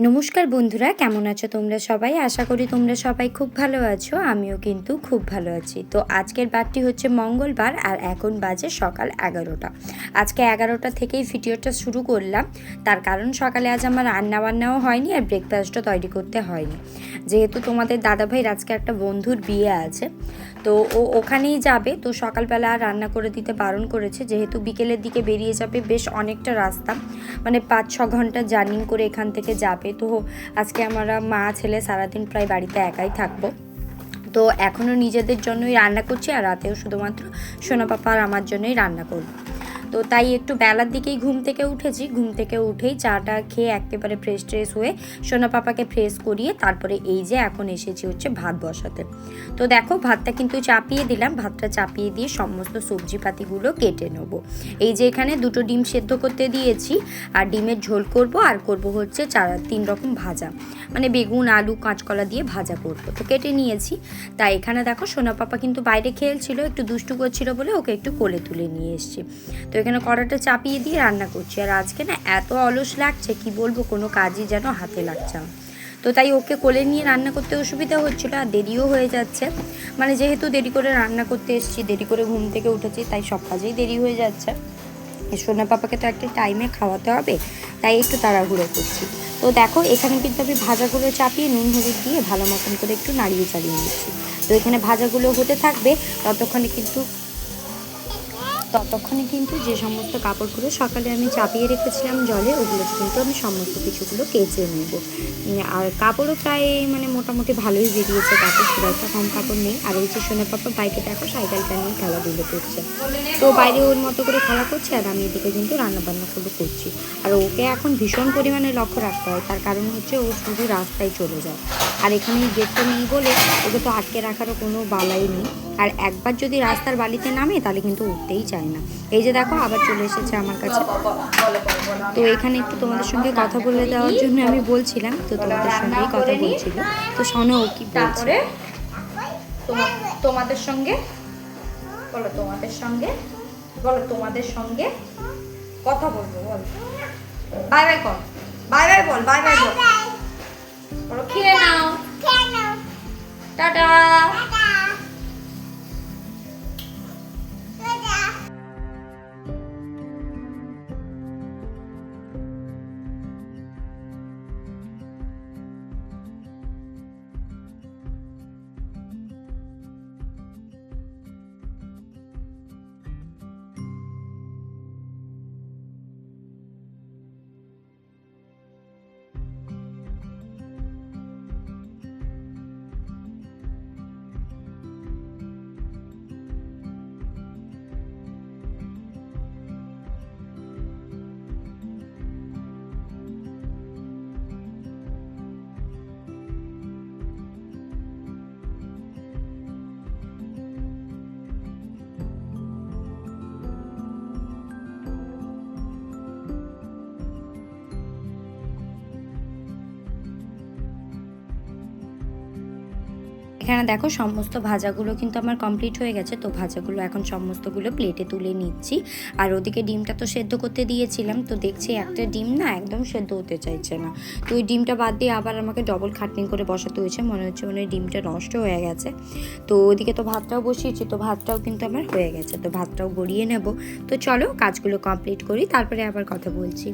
নমস্কার বন্ধুরা, কেমন আছো তোমরা সবাই? আশা করি তোমরা সবাই খুব ভালো আছো, আমিও কিন্তু খুব ভালো আছি। তো আজকের বারটি হচ্ছে মঙ্গলবার আর এখন বাজে সকাল এগারোটা। আজকে এগারোটা থেকেই ভিডিওটা শুরু করলাম। তার কারণ সকালে আজ আমার রান্না বান্নাও হয়নি আর ব্রেকফাস্টও তৈরি করতে হয়নি। যেহেতু তোমাদের দাদাভাইয়ের আজকে একটা বন্ধুর বিয়ে আছে, তো ও ওখানেই যাবে। তো সকালবেলা আর রান্না করে দিতে বারণ করেছে। যেহেতু বিকেলের দিকে বেরিয়ে যাবে, বেশ অনেকটা রাস্তা। মানে পাঁচ ছ ঘণ্টা জার্নি করে এখান থেকে যাবে। তো আজকে আমরা মা, ছেলে সারাদিন প্রায় বাড়িতে একাই থাকব। তো এখনও নিজেদের জন্যই রান্না করছি আর রাতেও শুধুমাত্র সোনা পাপা আর আমার জন্যই রান্না করব। তো তাই একটু বেলার দিকেই ঘুম থেকে উঠেছি। ঘুম থেকে উঠেই চাটা খেয়ে একেবারে ফ্রেশ ট্রেশ হয়ে সোনা পাপাকে ফ্রেশ করিয়ে তারপরে এই যে এখন এসেছি হচ্ছে ভাত বসাতে। তো দেখো, ভাতটা কিন্তু চাপিয়ে দিলাম। ভাতটা চাপিয়ে দিয়ে সমস্ত সবজিপাতিগুলো কেটে নেব। এই যে এখানে দুটো ডিম সেদ্ধ করতে দিয়েছি। আর ডিমের ঝোল করব আর করব হচ্ছে চার, তিন রকম ভাজা। মানে বেগুন, আলু, কাঁচকলা দিয়ে ভাজা করব। তো কেটে নিয়েছি। তাই এখানে দেখো, সোনা পাপা কিন্তু বাইরে খেলছিল, একটু দুষ্টু করছিল বলে ওকে একটু কোলে তুলে নিয়ে এসেছি। তো এখানে কড়াটা চাপিয়ে দিয়ে রান্না করছি। আর আজকে না এত অলস লাগছে, কি বলব, কোনো কাজই যেন হাতে লাগছে তো তাই ওকে কোলে নিয়ে রান্না করতে অসুবিধা হচ্ছিল, আর দেরিও হয়ে যাচ্ছে। মানে যেহেতু দেরি করে রান্না করতে এসেছি, দেরি করে ঘুম থেকে উঠেছি, তাই সব কাজেই দেরি হয়ে যাচ্ছে। সোনা পাপাকে তো একটা টাইমে খাওয়াতে হবে, তাই একটু তাড়াহুড়ো করছি। তো দেখো, এখানে কিন্তু আমি ভাজাগুলো চাপিয়ে নুন, হলুদ দিয়ে ভালো মতন করে একটু নাড়িয়ে চাড়িয়ে নিচ্ছি। তো এখানে ভাজাগুলো হতে থাকবে, ততক্ষণে কিন্তু ততক্ষণে কিন্তু যে সমস্ত কাপড়গুলো সকালে আমি চাপিয়ে রেখেছিলাম জলে ওগুলো কিন্তু আমি সমস্ত কিছুগুলো কেচে নেব। আর কাপড়ও প্রায় মানে মোটামুটি ভালোই বেরিয়েছে, কাপড় খুব একটা কম কাপড় নেই। আর ওই যে সোনা পাপা বাইকে দেখো, সাইকেলটা নিয়ে খেলাধুলো করছে। তো বাইরে ওর মতো করে খেলা করছে, আর আমি এদিকে কিন্তু রান্নাবান্নাগুলো করছি। আর ওকে এখন ভীষণ পরিমাণে লক্ষ্য রাখতে হয়, তার কারণ হচ্ছে ও শুধু রাস্তায় চলে যায়। আর এখানে গেটটা নেই বলে ওকে তো আটকে রাখারও কোনো বালাই নেই। আর একবার যদি রাস্তার বালিতে নামে, তাহলে কিন্তু উঠতেই চায় না এই যে দেখো আবার চলে এসেছে আমার কাছে। তো এখানে একটু তোমাদের সঙ্গে কথা বলে দেওয়ার জন্য আমি বলছিলাম তো তোমাদের সঙ্গেই কথা বলছিল। তো শোনো ও কি বলছে। তারপরে? তোমাদের সঙ্গে? বলো তোমাদের সঙ্গে? বলো তোমাদের সঙ্গে কথা বলব বল। বাই বাই কর। বাই বাই বল বাই বাই বল। বলো খেয়ে নাও। টাটা। এখানে দেখো সমস্ত ভাজাগুলো কিন্তু আমার কমপ্লিট হয়ে গেছে। তো ভাজাগুলো এখন সমস্তগুলো প্লেটে তুলে নিচ্ছি। আর ওদিকে ডিমটা তো সেদ্ধ করতে দিয়েছিলাম। তো দেখছি একটা ডিম না একদম সেদ্ধ হতে চাইছে না। তো ওই ডিমটা বাদ দিয়ে আবার আমাকে ডবল খাটনি করে বসাতে হয়েছে। মনে হচ্ছে মানে ডিমটা নষ্ট হয়ে গেছে। তো ওদিকে তো ভাতটাও বসিয়েছি। তো ভাতটাও কিন্তু আমার হয়ে গেছে। তো ভাতটাও গড়িয়ে নেব। তো চলো কাজগুলো কমপ্লিট করি। তারপরে আবার কথা বলছি।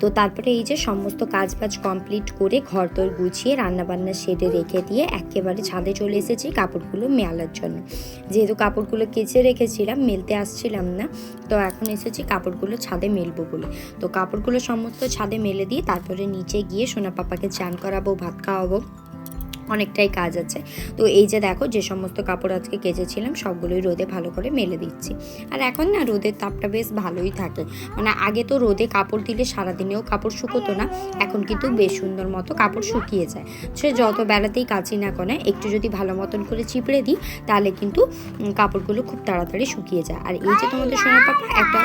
তো তারপরে এই যে সমস্ত কাজ বাজ কমপ্লিট করে ঘর দর গুছিয়ে রান্নাবান্না সেরে রেখে দিয়ে একেবারে ছাদে চলে এসেছি কাপড়গুলো মেলার জন্য। যেহেতু কাপড়গুলো কেচে রেখেছিলাম, মেলতে আসছিলাম না, তো এখন এসেছি কাপড়গুলো ছাদে মেলবো বলে। তো কাপড়গুলো সমস্ত ছাদে মেলে দিয়ে তারপরে নিচে গিয়ে সোনা পাপাকে চান করাবো, ভাত খাওয়াবো। অনেকটাই কাজ আছে। তো এই যে দেখো, যে সমস্ত কাপড় আজকে কেচেছিলাম, সবগুলোই রোদে ভালো করে মেলে দিচ্ছি। আর এখন না, রোদের তাপটা বেশ ভালোই থাকে। মানে আগে তো রোদে কাপড় দিলে সারাদিনেও কাপড় শুকোতো না, এখন কিন্তু বেশ সুন্দর মতো কাপড় শুকিয়ে যায়। সে যত বেলাতেই কাচি না করে একটু যদি ভালো মতন করে চিপড়ে দিই, তাহলে কিন্তু কাপড়গুলো খুব তাড়াতাড়ি শুকিয়ে যায়। আর এই যে তোমাদের সোনার পাপা একটা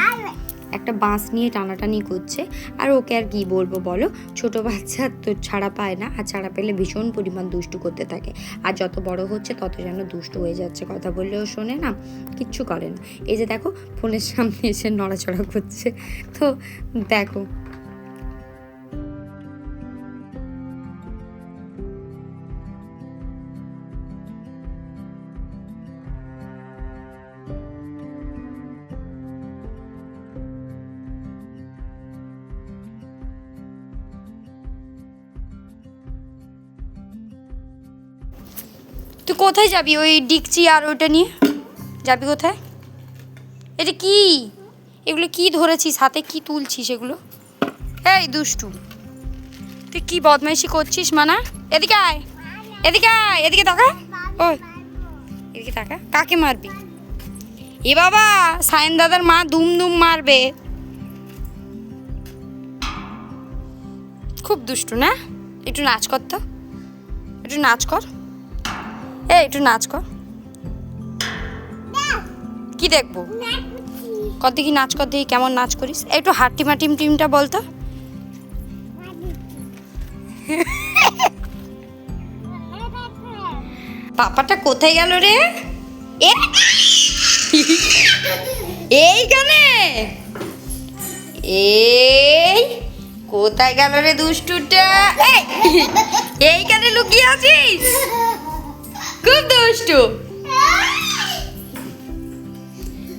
একটা বাঁশ নিয়ে টানাটানি করছে। আর ওকে আর কি বলব বলো? ছোট বাচ্চা তো ছাড়া পায় না। আর ছাড়া পেলে ভীষণ পরিমাণ দুষ্টু করতে থাকে। আর যত বড় হচ্ছে, তত যেন দুষ্টু হয়ে যাচ্ছে কথা বললেও শোনে না, কিচ্ছু করে না। এই যে দেখো, ফোনের সামনে এসে নড়াচড়া করছে। তো দেখো তুই কোথায় যাবি ওই ডিকচি আর ওইটা নিয়ে? যাবি কোথায়? এটা কি? এগুলো কি ধরেছিস? হাতে কি তুলছিস এগুলো? এই দুষ্টু, তুই কি বদমাইশি করছিস মানা? এদিকে আয় এদিকে আয়, এদিকে তাকা। ওই, এদিকে তাকা। কাকে মারবি? এ বাবা, সায়ন দাদার মা দুম দুম মারবে। খুব দুষ্টু না? একটু নাচ কর তো। একটু নাচ কর। এ একটু নাচ কর। কি দেখব? কত দেখি নাচ কর দেখি কেমন নাচ করিস। একটু হাট্টি মাটিম টিমটা বলতো পাপাটা কোথায় গেল রে? এইখানে। এই কোথায় গেল রে দুষ্টুটা? এই, এইখানে লুকিয়ে আছিস? খুব দুষ্টু।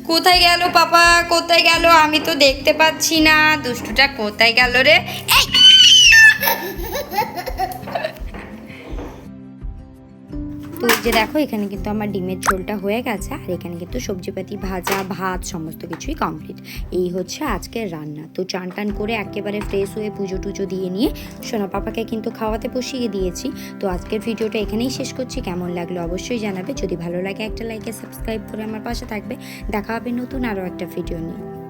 কোথায় গেল পাপা? কোথায় গেল? আমি তো দেখতে পাচ্ছি না। দুষ্টুটা কোথায় গেল রে? এই! তো এই যে দেখো, এখানে কিন্তু আমার ডিমের ঝোলটা হয়ে গেছে, আর এখানে কিন্তু সবজিপাতি, ভাজা, ভাত সমস্ত কিছুই কমপ্লিট এই হচ্ছে আজকের রান্না। তো চান টান করে একেবারে ফ্রেশ হয়ে পুজো টুজো দিয়ে নিয়ে সোনা পাপাকে কিন্তু খাওয়াতে বসিয়ে দিয়েছি। তো আজকের ভিডিওটা এখানেই শেষ করছি। কেমন লাগল অবশ্যই জানাবে। যদি ভালো লাগে একটা লাইকে সাবস্ক্রাইব করে আমার পাশে থাকবে। দেখা হবে নতুন আরও একটা ভিডিও নিয়ে।